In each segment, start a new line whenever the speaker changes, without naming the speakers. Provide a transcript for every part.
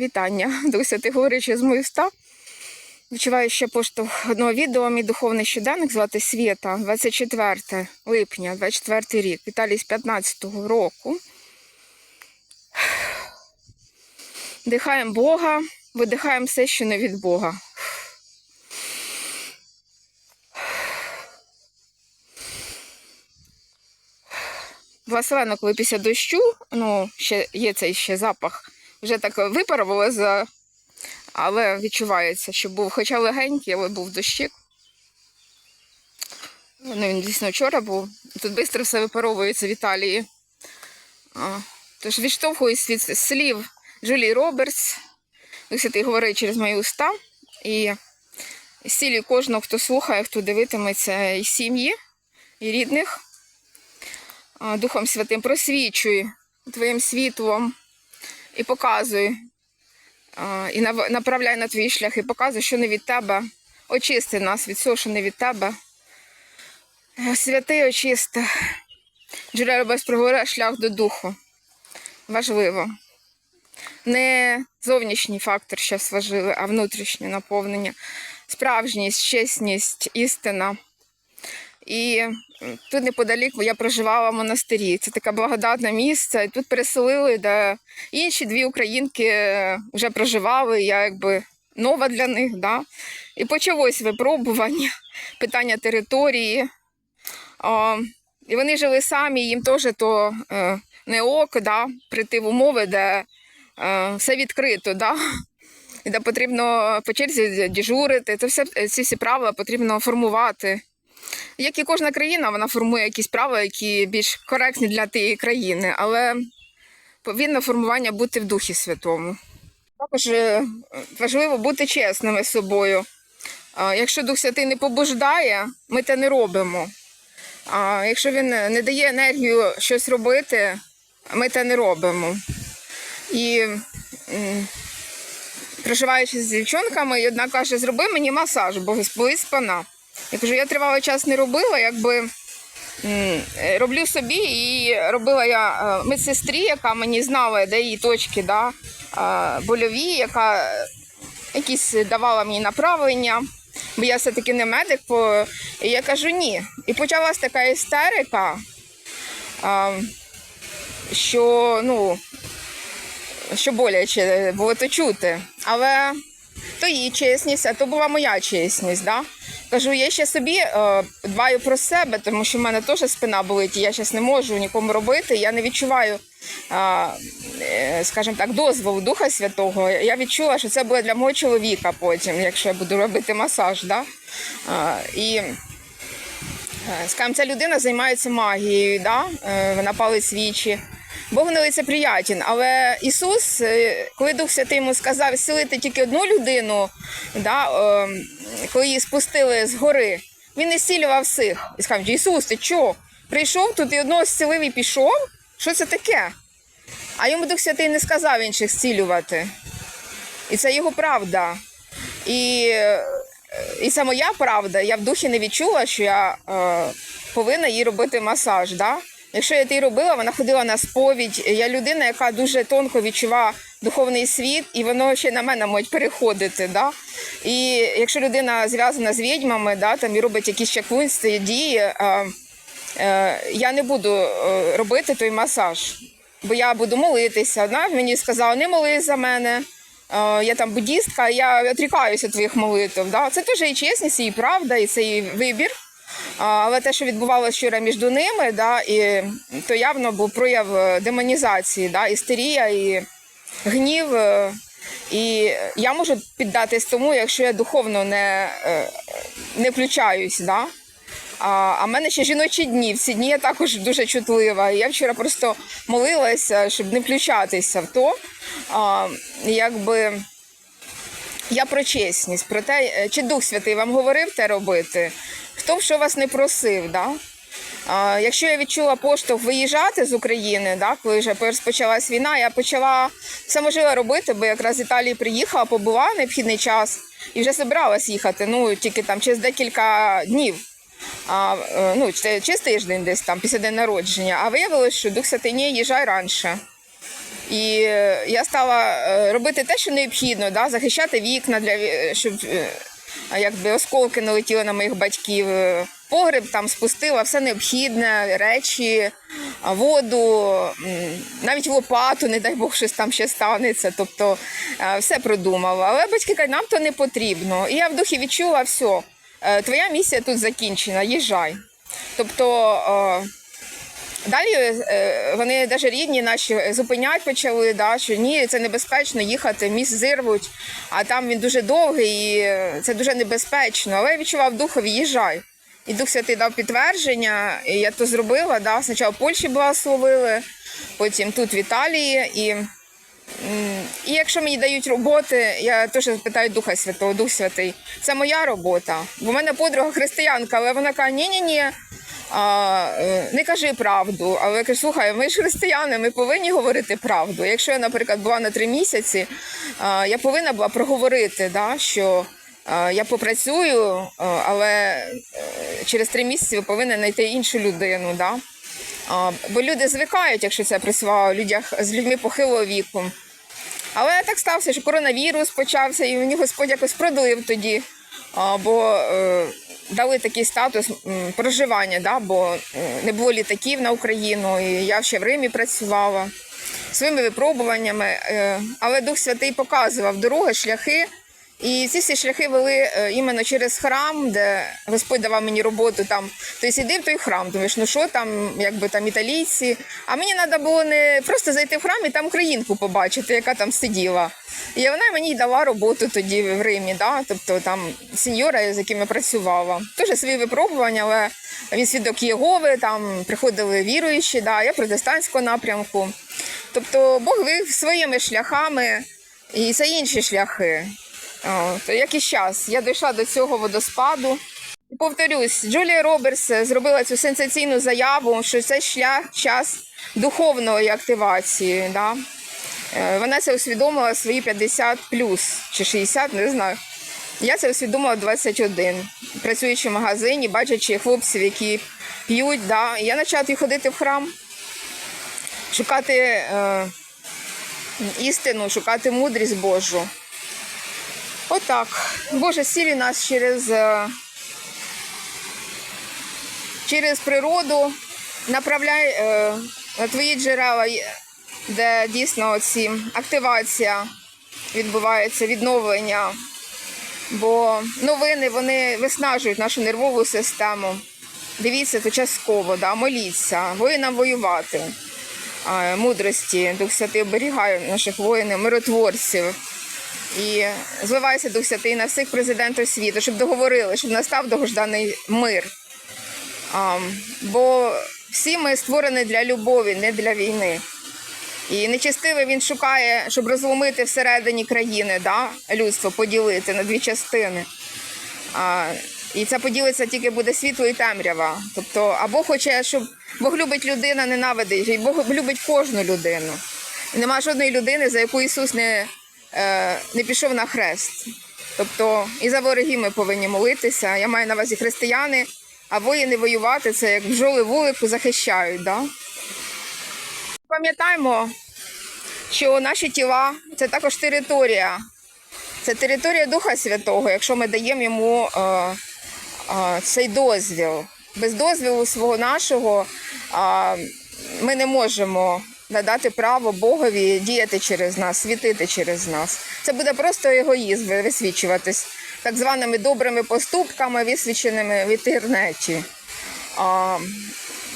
Вітання, Дух Святий говорячи з моїх уста. Відчуваю ще поштовх одного відео. Мій духовний щоденник звати Свєта, 24 липня, 24 рік. Віталій з 15-го року. Дихаємо Бога, видихаємо все, що не від Бога. Благословенно, коли після дощу, ну, ще є цей ще запах, вже так випарувало, за... але відчувається, що був хоча легенький, але був дощик. Ну, він дійсно вчора був. Тут швидко все випаровується в Італії. А, тож відштовхуюсь від слів Джулії Робертс, Дух Святий говорить через мої уста. І зцілюю кожного, хто слухає, хто дивитиметься і сім'ї, і рідних. Духом Святим просвічуй Твоїм світлом і показуй, і направляй на твої шляхи, показуй, що не від тебе. Очисти нас від всього, що не від тебе. Святий очисти. Джерело без проговоря шлях до духу. Важливо. Не зовнішній фактор зараз важливий, а внутрішнє наповнення, справжність, чесність, істина. І тут неподалік я проживала в монастирі. Це таке благодатне місце. І тут переселили, де інші дві українки е, вже проживали. Я якби нова для них. Да? І почалось випробування, питання території. І вони жили самі, їм теж то е, не ок, да? прийти в умови, де е, все відкрито. Да? І де потрібно по черзі дежурити. Це все, ці всі правила потрібно формувати. Як і кожна країна, вона формує якісь правила, які більш коректні для тієї країни, але повинно формування бути в Духі Святому. Також е, важливо бути чесними з собою. Якщо Дух Святий не побуждає, ми те не робимо. А якщо він не дає енергію щось робити, ми те не робимо. І проживаючи з дівчонками, і одна каже, зроби мені масаж, бо спина. Я кажу, я тривалий час не робила, якби е, роблю собі, і робила я е, медсестрі, яка мені знала, де її точки да, е, больові, яка якісь давала мені направлення. Бо я все-таки не медик, по... і я кажу ні. І почалась така істерика, а, що ну, що боляче було то чути. Але то її чесність, а то була моя чесність. Да? Кажу, я ще собі е, дбаю про себе, тому що в мене теж спина болить, і я зараз не можу нікому робити. Я не відчуваю, е, скажімо так, дозволу Духа Святого. Я відчула, що це буде для мого чоловіка потім, якщо я буду робити масаж. Да? Е, і скажімо, ця людина займається магією, да? е, вона палить свічі. Бог не лицеприятен, але Ісус, е, коли Дух Святий йому сказав зцілити тільки одну людину, да, е, коли її спустили з гори, він не зцілював всіх. І сказав, Ісус, ти чого? Прийшов тут і одного зцілив і пішов? Що це таке? А йому Дух Святий не сказав інших зцілювати. І це його правда. І, е, і це моя правда. Я в духі не відчула, що я е, повинна їй робити масаж. Да? Якщо я ти робила, вона ходила на сповідь. Я людина, яка дуже тонко відчуває духовний світ, і воно ще на мене може переходити. Да? І якщо людина зв'язана з відьмами, да, там і робить якісь чаклунські дії, е, е, я не буду е, робити той масаж, бо я буду молитися. Вона мені сказала, не молись за мене. Я там буддістка, я відрікаюся твоїх молитв. Да? Це теж і чесність, і правда, і це і вибір. Але те, що відбувалося вчора між ними, да, і то явно був прояв е, демонізації, да, істерія і гнів. е, І я можу піддатись тому, якщо я духовно не, е, не включаюсь. Да? А, а в мене ще жіночі дні. В ці дні я також дуже чутлива. Я вчора просто молилася, щоб не включатися в то. А, якби я про чесність, про те, чи Дух Святий вам говорив те робити, хто б що вас не просив. Да? А, якщо я відчула поштовх виїжджати з України, да, коли вже розпочалась війна, я почала все можливе робити, бо якраз з Італії приїхала, побула необхідний час і вже збиралась їхати. Ну тільки там через декілька днів. А, е, ну, через тиждень десь там після день народження. А виявилось, що Дух Святий, ні, їжджай раніше. І е, я стала е, робити те, що необхідно, да, захищати вікна, для, щоб якби осколки не летіли на моїх батьків. Е, Погреб там спустила все необхідне, речі, воду, навіть лопату, не дай Бог, щось там ще станеться. Тобто е, все продумала. Але батьки кажуть, нам то не потрібно. І я в духі відчула, все, е, твоя місія тут закінчена, їжджай. Тобто. Далі е, вони навіть рідні наші зупинять почали, да, що ні, це небезпечно їхати, міст зирвуть, а там він дуже довгий і е, це дуже небезпечно. Але я відчував духові, їжджай. І Дух Святий дав підтвердження, і я то зробила. Да. Спочатку в Польщі благословили, потім тут в Італії. І, і якщо мені дають роботи, я теж питаю Духа Святого, Дух Святий, це моя робота. Бо в мене подруга християнка, але вона каже, ні-ні-ні, а, е, не кажи правду. Але я кажу, слухай, ми ж християни, ми повинні говорити правду. Якщо я, наприклад, була на три місяці, а, я повинна була проговорити, да, що а, я попрацюю, а, але е, через три місяці ви повинні знайти іншу людину. Да? А, бо люди звикають, якщо це працювало людях з людьми похилого віку. Але так сталося, що коронавірус почався, і мені Господь якось продлив тоді. А, бо е, дали такий статус проживання, да, бо не було літаків на Україну, і я ще в Римі працювала своїми випробуваннями. Е, але Дух Святий показував дороги, шляхи. І ці всі шляхи вели е, іменно через храм, де Господь давав мені роботу там. Тобто іди в той храм, думаєш, ну що там, якби там італійці. А мені треба було не просто зайти в храм і там українку побачити, яка там сиділа. І вона мені й дала роботу тоді в Римі, да? тобто там сеньора, з яким я працювала. Теж свої випробування, але він свідок Єгови, там приходили віруючі, да? я протестантського напрямку. Тобто Бог вив своїми шляхами і це інші шляхи. О, то як і я дійшла до цього водоспаду. Повторюсь, Джулія Робертс зробила цю сенсаційну заяву, що це шлях час духовної активації. Да? Е, Вона це усвідомила свої 50 плюс чи 60, не знаю. Я це усвідомила 21, працюючи в магазині, бачачи хлопців, які п'ють. Да? Я почала ходити в храм, шукати е, істину, шукати мудрість Божу. Отак. Боже, сілі нас через, е, через природу, направляй е, на твої джерела, де дійсно ці активація відбувається, відновлення. Бо новини вони виснажують нашу нервову систему. Дивіться, то частково, да, моліться, воїнам воювати. Мудрості, Дух Святий оберігає наших воїнів, миротворців. І звивається Дух Святий на всіх президентів світу, щоб договорили, щоб настав довгожданий мир. А, бо всі ми створені для любові, не для війни. І нечестивий він шукає, щоб розломити всередині країни, да, людство поділити на дві частини. А, і це поділиться тільки буде світло і темрява. Тобто, або хоче, щоб Бог любить людина, ненавидить, і Бог любить кожну людину. І нема жодної людини, за яку Ісус не, не пішов на хрест. Тобто і за ворогів ми повинні молитися. Я маю на увазі християни, а воїни воювати це як бджоли вулику захищають. Да? Пам'ятаємо, що наші тіла це також територія. Це територія Духа Святого, якщо ми даємо йому е, е, цей дозвіл. Без дозвілу свого нашого е, ми не можемо надати право Богові діяти через нас, світити через нас. Це буде просто егоїзм висвічуватись так званими добрими поступками, висвіченими в інтернеті. А,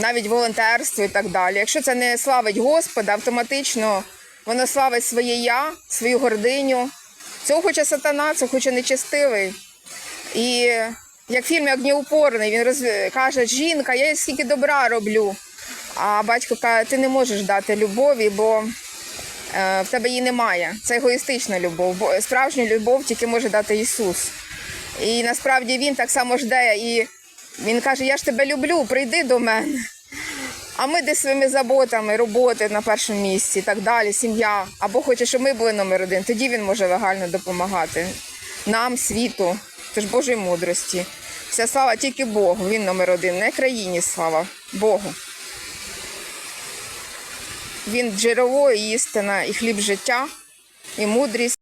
навіть волонтерство і так далі. Якщо це не славить Господа, автоматично воно славить своє я, свою гординю. Цього хоче сатана, це хоче нечестивий. І як в фільмі Огнеупорний, він роз... каже, жінка, я скільки добра роблю. А батько каже, ти не можеш дати любові, бо е, в тебе її немає. Це егоїстична любов. Бо справжню любов тільки може дати Ісус. І насправді він так само жде. І він каже: Я ж тебе люблю, прийди до мене. А ми десь своїми заботами, роботи на першому місці так далі, сім'я. Або хоче, щоб ми були номер один, тоді він може легально допомагати нам, світу, тож Божої мудрості. Вся слава тільки Богу, він номер один, не країні слава, Богу. Він джерело істина, і хліб життя, і мудрість.